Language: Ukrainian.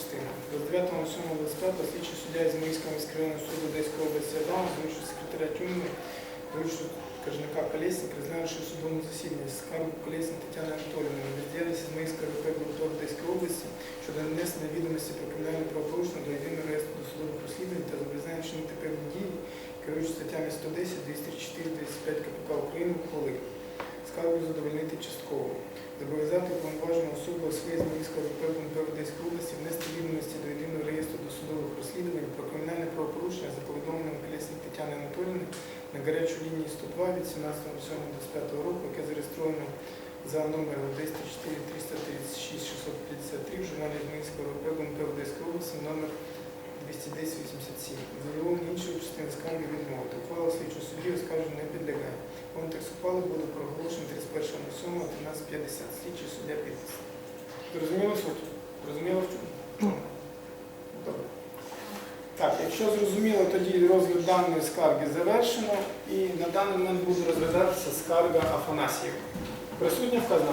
частина. 29.07.25 слідчий суддя із Мийського міськрайонного суду Одеської області Адам, звучить секретаря Тюмни, вирішив кажника Колєснік, розглянувши в судовому засіданні скаргу Колєснік Тетяни Анатоліївни на бездіяльність Змийської ВП Грунтор Одеської області щодо нанесення відомості про кримінальне правопорушення до єдиного реєстру досудових розслідувань та зобов'язання вчинити певні дії, керуючи статтями 110, 204, 205 КПК України, ухвалив. Скаргу задовольнити частково. Зобов'язати уповноважену особу у своїй Зміївського ГУНП Одеської області внести відомості до єдиного реєстру досудових розслідувань про кримінальне правопорушення за повідомленням Колєснік Тетяни Анатоліївни на гарячу лінію 102 від 17.07.25 року, яке зареєстровано за номером 204 336 653 в журналі Зміївського ГУНП Одеської області номер 21087. Судді оскарження не підлягає. Контекст ухвали буде проголошений 31.07.1350. Слідчий суддя підпис. Зрозуміло суд? Зрозуміло в чому? В чому? Добре. Так, якщо зрозуміло, тоді розгляд даної скарги завершено і на даний момент буде розглядатися скарга Афанасьєва. Присутня вказана?